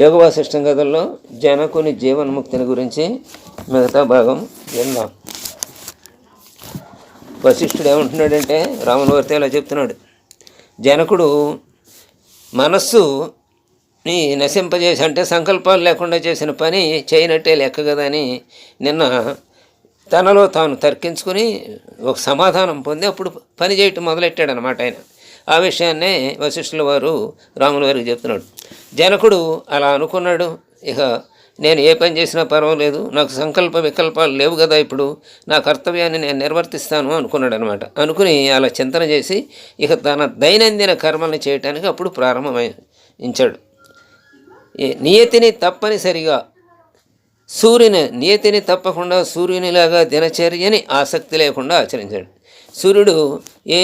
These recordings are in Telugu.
యోగ వాసిష్టం కథల్లో జనకుని జీవన్ముక్తిని గురించి మిగతా భాగం విన్నాం వశిష్ఠుడు ఏమంటున్నాడంటే రాములవర్తి ఇలా చెప్తున్నాడు. జనకుడు మనస్సుని నశింపజేసి అంటే సంకల్పాలు లేకుండా చేసిన పని చేయనట్టే లెక్క కదా అని నిన్న తనలో తాను తర్కించుకుని ఒక సమాధానం పొంది అప్పుడు పని చేయటం మొదలెట్టాడు అనమాట ఆయన. ఆ విషయాన్నే వశిష్ఠుల వారు రాముల వారికి చెప్తున్నాడు. జనకుడు అలా అనుకున్నాడు. ఇక నేను ఏ పని చేసినా పర్వాలేదు. నాకు సంకల్ప వికల్పాలు లేవు కదా ఇప్పుడు. నా కర్తవ్యాన్ని నేను నిర్వర్తిస్తాను అనుకున్నాడు అనమాట అనుకుని అలా చింతన చేసి ఇక తన దైనందిన కర్మల్ని చేయటానికి అప్పుడు ప్రారంభమైంచాడు. నియతిని తప్పనిసరిగా సూర్యుని నియతిని తప్పకుండా సూర్యునిలాగా దినచర్యని ఆసక్తి లేకుండా ఆచరించాడు. సూర్యుడు ఏ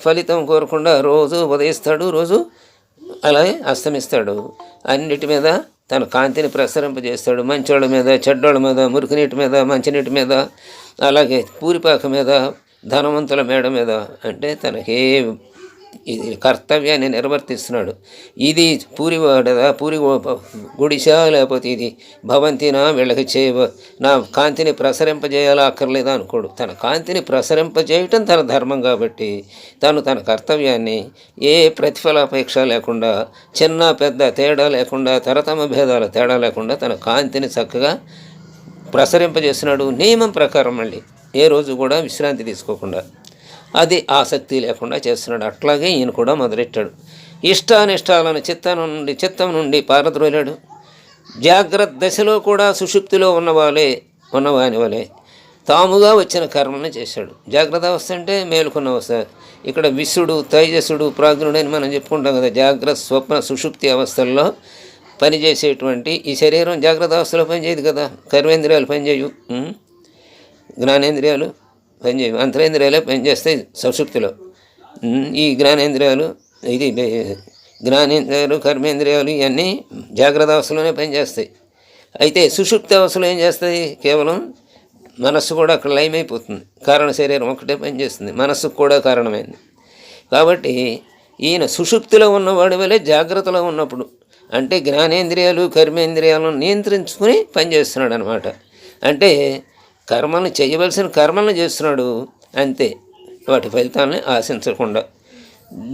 ఫలితం కోరకుండా రోజు ఉదయిస్తాడు రోజు అలాగే అస్తమిస్తాడు. అన్నిటి మీద తన కాంతిని ప్రసరింపజేస్తాడు. మంచోళ్ళ మీద చెడ్డోళ్ళ మీద మురికినీటి మీద మంచినీటి మీద అలాగే పూరిపాక మీద ధనవంతుల మేడ మీద. అంటే తనకే కర్తవ్యాన్ని నిర్వర్తిస్తున్నాడు. ఇది పూరివాడదా పూరి గుడిసా లేకపోతే ఇది. భవంతినా వీళ్ళకి చేయవ నా కాంతిని ప్రసరింపజేయాలా అక్కర్లేదా అనుకోడు. తన కాంతిని ప్రసరింపజేయటం తన ధర్మం కాబట్టి తను తన కర్తవ్యాన్ని ఏ ప్రతిఫలాపేక్ష లేకుండా చిన్న పెద్ద తేడా లేకుండా తరతమ భేదాల తేడా లేకుండా తన కాంతిని చక్కగా ప్రసరింపజేస్తున్నాడు. నియమం ప్రకారం మళ్ళీ ఏ రోజు కూడా విశ్రాంతి తీసుకోకుండా. అది ఆసక్తి లేకుండా చేస్తున్నాడు. అట్లాగే ఈయన కూడా మొదలెట్టాడు. ఇష్టానిష్టాలను చిత్తం నుండి చిత్తం నుండి పారద్రోలాడు. జాగ్రత్త దశలో కూడా సుషుప్తిలో ఉన్నవాలే ఉన్నవాని వలె తాముగా వచ్చిన కర్మను చేశాడు. జాగ్రత్త అవస్థ అంటే మేలుకున్న అవస్థ. ఇక్కడ విశ్వడు తైజసుడు ప్రాజ్ఞుడు అని మనం చెప్పుకుంటాం కదా. జాగ్రత్త స్వప్న సుషుప్తి అవస్థల్లో పనిచేసేటువంటి ఈ శరీరం జాగ్రత్త అవస్థలో పనిచేయదు కదా. కర్మేంద్రియాలు పనిచేయు జ్ఞానేంద్రియాలు. పనిచేయవు అంతరేంద్రియాలే పనిచేస్తాయి సుషుప్తిలో ఈ జ్ఞానేంద్రియాలు ఇది జ్ఞానేంద్రియాలు కర్మేంద్రియాలు ఇవన్నీ జాగ్రత్త అవస్థలోనే పనిచేస్తాయి అయితే సుషుప్తి అవస్థలో ఏం చేస్తాయి? కేవలం మనస్సు కూడా అక్కడ లయమైపోతుంది కారణ శరీరం ఒకటే పనిచేస్తుంది మనస్సుకు కూడా కారణమైంది. కాబట్టి ఈయన సుషుప్తిలో ఉన్నవాడి వలె జాగ్రత్తలో ఉన్నప్పుడు అంటే జ్ఞానేంద్రియాలు కర్మేంద్రియాలను నియంత్రించుకుని పనిచేస్తున్నాడు అనమాట అంటే కర్మను చేయవలసిన కర్మలను చేస్తున్నాడు అంతే. వాటి ఫలితాలని ఆశించకుండా.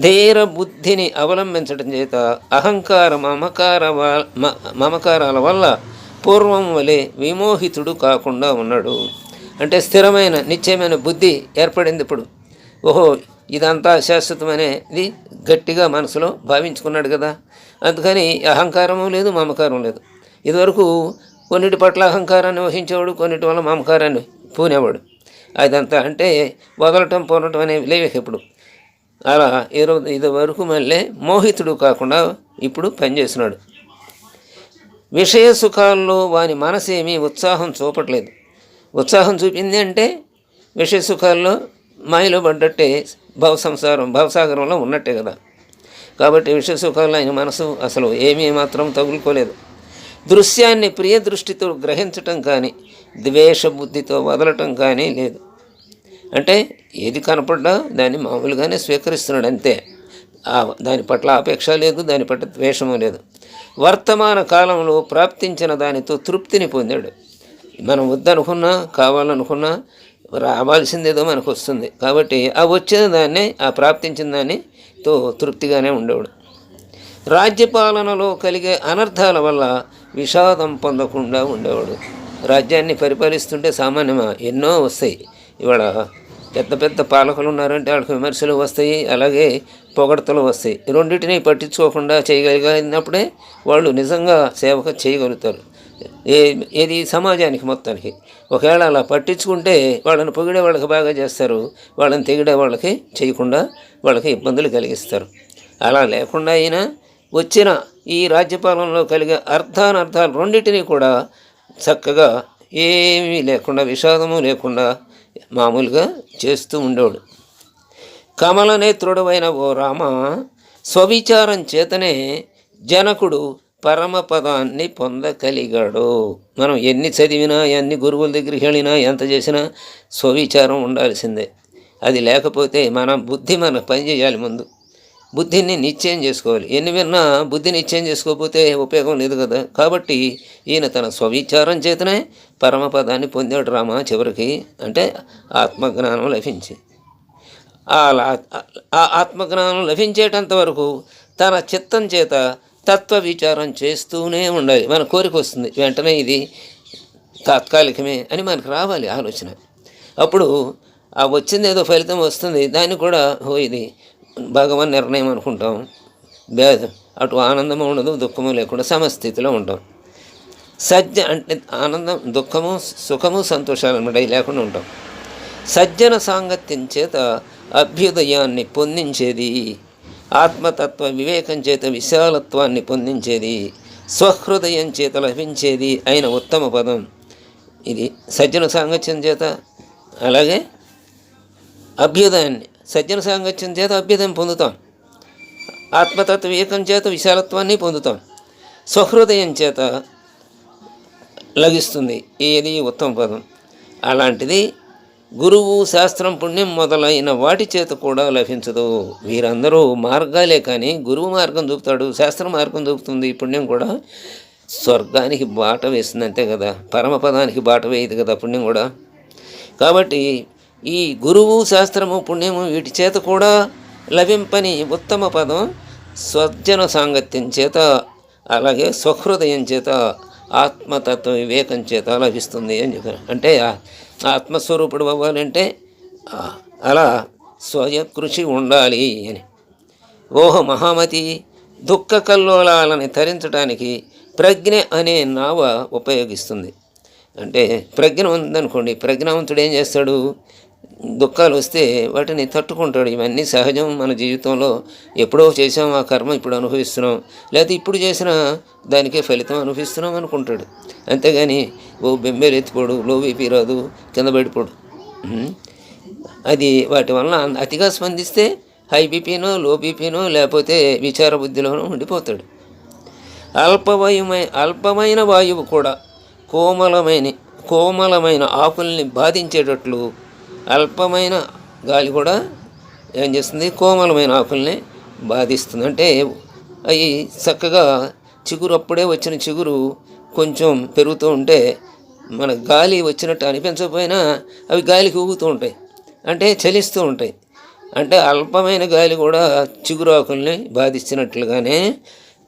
ధీర బుద్ధిని అవలంబించడం చేత అహంకార మమకార మ- మమకారాల వల్ల పూర్వం వలె విమోహితుడు కాకుండా ఉన్నాడు. అంటే స్థిరమైన నిశ్చయమైన బుద్ధి ఏర్పడింది ఇప్పుడు. ఓహో ఇదంతా శాశ్వతమనేది గట్టిగా మనసులో భావించుకున్నాడు కదా. అందుకని అహంకారము లేదు మమకారం లేదు. ఇదివరకు కొన్నిటి పట్ల అహంకారాన్ని వహించేవాడు కొన్నిటి వల్ల మమకారాన్ని పూనేవాడు. అదంతా అంటే వదలటం పోనటం అనేవి లేవు ఇప్పుడు అలా ఇరవై ఇది వరకు మళ్ళీ మోహితుడు కాకుండా ఇప్పుడు పనిచేస్తున్నాడు. విషయ సుఖాల్లో వాని మనసేమీ ఉత్సాహం చూపట్లేదు. ఉత్సాహం చూపింది అంటే విషయ సుఖాల్లో మాయలో పడ్డట్టే భవ సంసారం భవసాగరంలో ఉన్నట్టే కదా. కాబట్టి విషయ సుఖాల్లో ఆయన మనసు అసలు ఏమీ మాత్రం తగులుకోలేదు. దృశ్యాన్ని ప్రియ దృష్టితో గ్రహించటం కానీ ద్వేషబుద్ధితో వదలటం కానీ లేదు. అంటే ఏది కనపడ్డా దాన్ని మామూలుగానే స్వీకరిస్తున్నాడు అంతే. దాని పట్ల అపేక్ష లేదు దాని పట్ల ద్వేషము లేదు. వర్తమాన కాలంలో ప్రాప్తించిన దానితో తృప్తిని పొందాడు. మనం వద్దనుకున్నా కావాలనుకున్నా రావాల్సిందేదో మనకు వస్తుంది కాబట్టి ఆ వచ్చిన దాన్ని ఆ ప్రాప్తించిన దానితో తృప్తిగానే ఉండేవాడు. రాజ్యపాలనలో కలిగే అనర్థాల వల్ల విషాదం పొందకుండా ఉండేవాడు. రాజ్యాన్ని పరిపాలిస్తుంటే సామాన్యమా? ఎన్నో వస్తాయి. ఇవాళ పెద్ద పెద్ద పాలకులు ఉన్నారంటే వాళ్ళకి విమర్శలు వస్తాయి అలాగే పొగడతలు వస్తాయి. రెండింటిని పట్టించుకోకుండా చేయగలిగినప్పుడే వాళ్ళు నిజంగా సేవక చేయగలుగుతారు. ఏ ఏది? సమాజానికి మొత్తానికి. ఒకవేళ అలా పట్టించుకుంటే వాళ్ళని పొగిడే వాళ్ళకి బాగా చేస్తారు. వాళ్ళని తెగిడే వాళ్ళకి చేయకుండా వాళ్ళకి ఇబ్బందులు కలిగిస్తారు. అలా లేకుండా అయినా వచ్చిన ఈ రాజ్యపాలనలో కలిగే అర్థానర్థాలు రెండింటినీ కూడా చక్కగా ఏమీ లేకుండా విషాదము లేకుండా మామూలుగా చేస్తూ ఉండేవాడు. కమలనేత్రుడవైన ఓ రామ స్వవిచారం చేతనే జనకుడు పరమపదాన్ని పొందగలిగాడు. మనం ఎన్ని చదివినా ఎన్ని గురువుల దగ్గరికి వెళ్ళినా ఎంత చేసినా స్వవిచారం ఉండాల్సిందే. అది లేకపోతే మన బుద్ధి మన పనిచేయాలి ముందు. బుద్ధిని నిశ్చయం చేసుకోవాలి. ఎన్ని విన్నా బుద్ధి నిశ్చయం చేసుకోకపోతే ఉపయోగం లేదు కదా. కాబట్టి ఈయన తన స్వవిచారం చేతనే పరమపదాన్ని పొందాడు రామ చివరికి. అంటే ఆత్మజ్ఞానం లభించి. ఆ ఆ ఆత్మజ్ఞానం లభించేటంత వరకు తన చిత్తం చేత తత్వ విచారం చేస్తూనే ఉండాలి. మన కోరిక వస్తుంది. వెంటనే ఇది తాత్కాలికమే అని మనకు రావాలి ఆలోచన. అప్పుడు ఆ వచ్చింది ఏదో ఫలితం వస్తుంది. దాన్ని కూడా ఓ ఇది భగవన్ నిర్ణయం అనుకుంటాం. భేదం అటు ఆనందము ఉండదు దుఃఖము లేకుండా సమస్థితిలో ఉంటాం. సజ్జ అంటే ఆనందం దుఃఖము సుఖము సంతోషాలు అనమాట లేకుండా ఉంటాం. సజ్జన సాంగత్యం చేత అభ్యుదయాన్ని పొందించేది ఆత్మతత్వ వివేకం చేత విశాలత్వాన్ని పొందించేది స్వహృదయం చేత లభించేది అయిన ఉత్తమ పదం. ఇది సజ్జన సాంగత్యం చేత అలాగే అభ్యుదయాన్ని సజ్జన సాంగత్యం చేత అభ్యుదయం పొందుతాం. ఆత్మతత్వేకం చేత విశాలత్వాన్ని పొందుతాం. సహృదయం చేత లభిస్తుంది. ఏది ఉత్తమ పదం. అలాంటిది గురువు శాస్త్రం పుణ్యం మొదలైన వాటి చేత కూడా లభించదు. వీరందరూ మార్గాలే కానీ గురువు మార్గం చూపుతాడు శాస్త్రం మార్గం చూపుతుంది. పుణ్యం కూడా స్వర్గానికి బాట వేస్తుంది అంతే కదా. పరమపదానికి బాట వేయదు కదా పుణ్యం కూడా. కాబట్టి ఈ గురువు శాస్త్రము పుణ్యము వీటి చేత కూడా లభింపని ఉత్తమ పదం స్వజన సాంగత్యం చేత అలాగే స్వహృదయం చేత ఆత్మతత్వ వివేకం చేత లభిస్తుంది అని చెప్పారు. అంటే ఆత్మస్వరూపుడు అవ్వాలంటే అలా స్వయ కృషి ఉండాలి అని. ఓహ మహామతి దుఃఖ కల్లోలాలని తరించడానికి ప్రజ్ఞ అనే నావ ఉపయోగిస్తుంది. అంటే ప్రజ్ఞ ఉందనుకోండి ప్రజ్ఞావంతుడు ఏం చేస్తాడు? దుఃఖాలు వస్తే వాటిని తట్టుకుంటాడు. ఇవన్నీ సహజం మన జీవితంలో. ఎప్పుడో చేసాం ఆ కర్మ ఇప్పుడు అనుభవిస్తున్నాం. లేకపోతే ఇప్పుడు చేసిన దానికే ఫలితం అనుభవిస్తున్నాం అనుకుంటాడు. అంతేగాని ఓ బెంబేలు ఎత్తిపోడు లో బీపీ రాదు కింద పడిపోడు. అది వాటి వలన అతిగా స్పందిస్తే హై బీపీనో లో బీపీనో లేకపోతే విచార బుద్ధిలోనో ఉండిపోతాడు. అల్పవాయుమై అల్పమైన వాయువు కూడా కోమలమైన కోమలమైన ఆకుల్ని బాధించేటట్లు అల్పమైన గాలి కూడా ఏం చేస్తుంది? కోమలమైన ఆకుల్ని బాధిస్తుంది. అంటే అవి చక్కగా చిగురు అప్పుడే వచ్చిన చిగురు కొంచెం పెరుగుతూ ఉంటే మన గాలి వచ్చినట్టు అనిపించకపోయినా అవి గాలికి ఊగుతూ ఉంటాయి. అంటే చలిస్తూ ఉంటాయి. అంటే అల్పమైన గాలి కూడా చిగురాకుల్ని బాధిస్తున్నట్లుగానే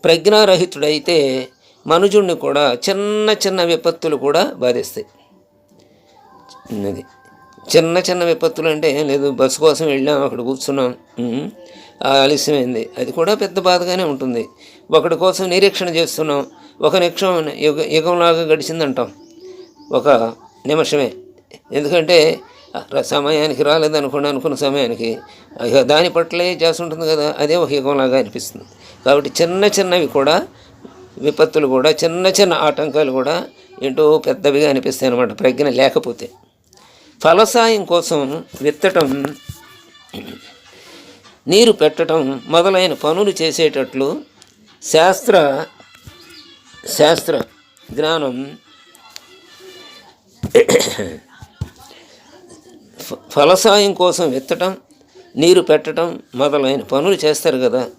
ప్రజ్ఞారహితుడైతే మనుజుణ్ణి కూడా చిన్న చిన్న విపత్తులు కూడా బాధిస్తాయి. అది చిన్న చిన్న విపత్తులు అంటే లేదు బస్సు కోసం వెళ్ళాం అక్కడ కూర్చున్నాం. ఆలస్యమైంది. అది కూడా పెద్ద బాధగానే ఉంటుంది. ఒకటి కోసం నిరీక్షణ చేస్తున్నాం. ఒక నిమిషం యుగ యుగంలాగా గడిచిందంటాం. ఒక నిమిషమే. ఎందుకంటే సమయానికి రాలేదనుకోండి అనుకున్న సమయానికి. దాని పట్లే చేస్తుంటుంది కదా అదే ఒక యుగంలాగా అనిపిస్తుంది. కాబట్టి చిన్న చిన్నవి కూడా విపత్తులు కూడా చిన్న చిన్న ఆటంకాలు కూడా ఏంటో పెద్దవిగా అనిపిస్తాయి అన్నమాట ప్రజ్ఞ లేకపోతే. ఫలసాయం కోసం విత్తటం నీరు పెట్టడం మొదలైన పనులు చేసేటట్లు శాస్త్ర శాస్త్ర జ్ఞానం ఫలసాయం కోసం విత్తటం నీరు పెట్టడం మొదలైన పనులు చేస్తారు కదా.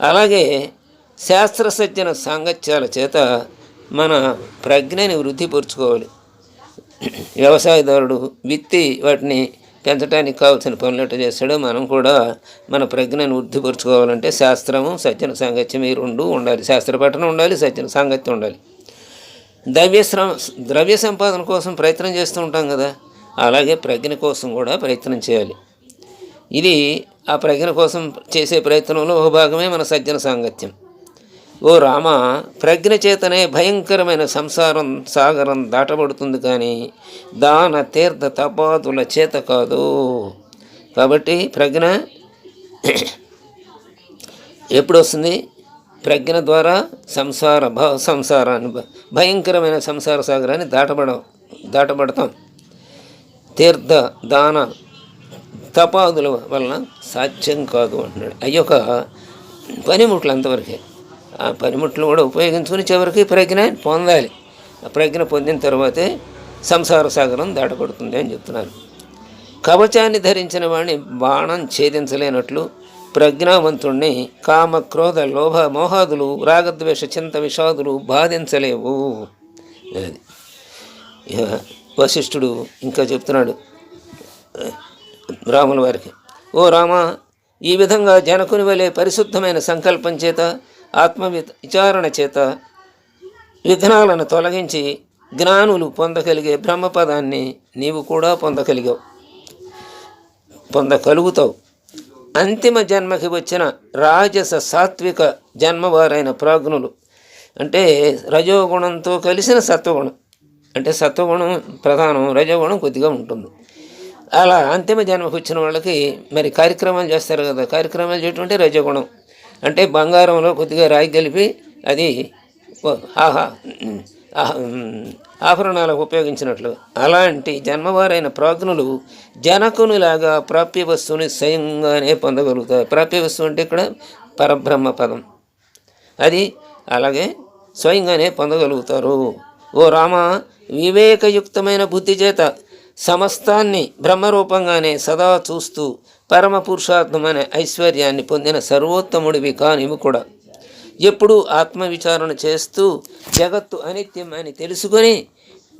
అలాగే శాస్త్ర సజ్జన సాంగత్యాల చేత మన ప్రజ్ఞని వృద్ధిపరుచుకోవాలి. వ్యవసాయదారుడు విత్తి వాటిని పెంచడానికి కావాల్సిన పనులు ఎట్లా చేస్తాడో మనం కూడా మన ప్రజ్ఞను వృద్ధిపరుచుకోవాలంటే శాస్త్రము సజ్జన సాంగత్యం ఈ రెండు ఉండాలి. శాస్త్ర పఠనం ఉండాలి సజ్జన సాంగత్యం ఉండాలి. ద్రవ్య శ్రమ ద్రవ్య సంపాదన కోసం ప్రయత్నం చేస్తూ ఉంటాం కదా అలాగే ప్రజ్ఞ కోసం కూడా ప్రయత్నం చేయాలి. ఇది ఆ ప్రజ్ఞ కోసం చేసే ప్రయత్నంలో ఒక భాగమే మన సజ్జన సాంగత్యం. ఓ రామ ప్రజ్ఞ చేతనే భయంకరమైన సంసారం సాగరం దాటబడుతుంది కానీ దాన తీర్థ తపాదుల చేత కాదు. కాబట్టి ప్రజ్ఞ ఎప్పుడు వస్తుంది? ప్రజ్ఞ ద్వారా సంసార భ సంసారాన్ని భయంకరమైన సంసార సాగరాన్ని దాటబడ దాటబడతాం. తీర్థ దాన తపాదుల వలన సాధ్యం కాదు అంటున్నాడు. అయ్యొక పనిముట్లు అంతవరకే. ఆ పనిముట్లు కూడా ఉపయోగించుకుని చివరికి ప్రజ్ఞ పొందాలి. ఆ ప్రజ్ఞ పొందిన తర్వాతే సంసార సాగరం దాటబడుతుంది అని చెప్తున్నారు. కవచాన్ని ధరించిన వాడిని బాణం ఛేదించలేనట్లు ప్రజ్ఞావంతుణ్ణి కామ క్రోధ లోభ మోహాదులు రాగద్వేష చింత విషాదులు బాధించలేవు. అది. వశిష్ఠుడు ఇంకా చెప్తున్నాడు. రాముల వారికి ఓ రామ ఈ విధంగా జనకుని వలె పరిశుద్ధమైన సంకల్పం చేత ఆత్మ విచారణ చేత విఘ్నాలను తొలగించి జ్ఞానులు పొందగలిగే బ్రహ్మపదాన్ని నీవు కూడా పొందగలిగావు. పొందగలుగుతావు. అంతిమ జన్మకి వచ్చిన రాజస సాత్విక జన్మవారైన ప్రాజ్ఞులు. అంటే రజోగుణంతో కలిసిన సత్వగుణం. అంటే సత్వగుణం ప్రధానం రజోగుణం కొద్దిగా ఉంటుంది. అలా అంతిమ జన్మకు వచ్చిన వాళ్ళకి మరి కార్యక్రమాలు చేస్తారు కదా కార్యక్రమాలు చేయటం అంటే రజోగుణం. అంటే బంగారంలో కొద్దిగా రాయి కలిపి అది ఆహా ఆభరణాలకు ఉపయోగించినట్లు. అలాంటి జన్మవారైన ప్రాజ్ఞులు జనకునిలాగా ప్రాప్య వస్తువుని స్వయంగానే పొందగలుగుతారు. ప్రాప్య వస్తువు అంటే ఇక్కడ పరబ్రహ్మ పదం. అది అలాగే స్వయంగానే పొందగలుగుతారు. ఓ రామ వివేకయుక్తమైన బుద్ధి చేత సమస్తాన్ని బ్రహ్మరూపంగానే సదా చూస్తూ పరమ పురుషార్థమైన ఐశ్వర్యాన్ని పొందిన సర్వోత్తముడివి కానివి కూడా. ఎప్పుడూ ఆత్మవిచారణ చేస్తూ జగత్తు అనిత్యం అని తెలుసుకొని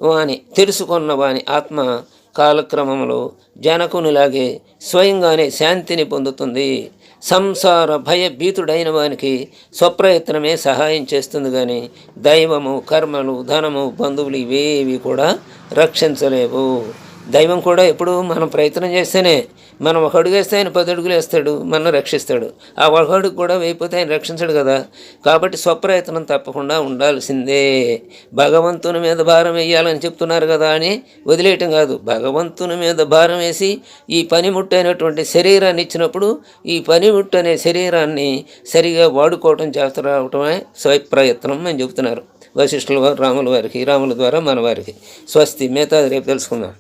వాని తెలుసుకున్న వాని ఆత్మ కాలక్రమంలో జనకునిలాగే స్వయంగానే శాంతిని పొందుతుంది. సంసార భయభీతుడైన వానికి స్వప్రయత్నమే సహాయం చేస్తుంది కానీ దైవము కర్మలు ధనము బంధువులు ఇవేవి కూడా రక్షించలేవు. దైవం కూడా ఎప్పుడు మనం ప్రయత్నం చేస్తేనే మనం ఒక అడుగు వేస్తే ఆయన పది అడుగులు వేస్తాడు మనం రక్షిస్తాడు. ఆ ఒక అడుగు కూడా వేయిపోతే ఆయన రక్షించడు కదా. కాబట్టి స్వప్రయత్నం తప్పకుండా ఉండాల్సిందే. భగవంతుని మీద భారం వేయాలని చెప్తున్నారు కదా అని వదిలేయటం కాదు. భగవంతుని మీద భారం వేసి ఈ పనిముట్టైనటువంటి శరీరాన్ని ఇచ్చినప్పుడు ఈ పనిముట్టు అనే శరీరాన్ని సరిగా వాడుకోవటం చేత రావటమే స్వప్రయత్నం అని చెప్తున్నారు వశిష్ఠుల వారు రాముల వారికి రాముల ద్వారా మన వారికి. స్వస్తి. మిగతా రేపు తెలుసుకుందాం.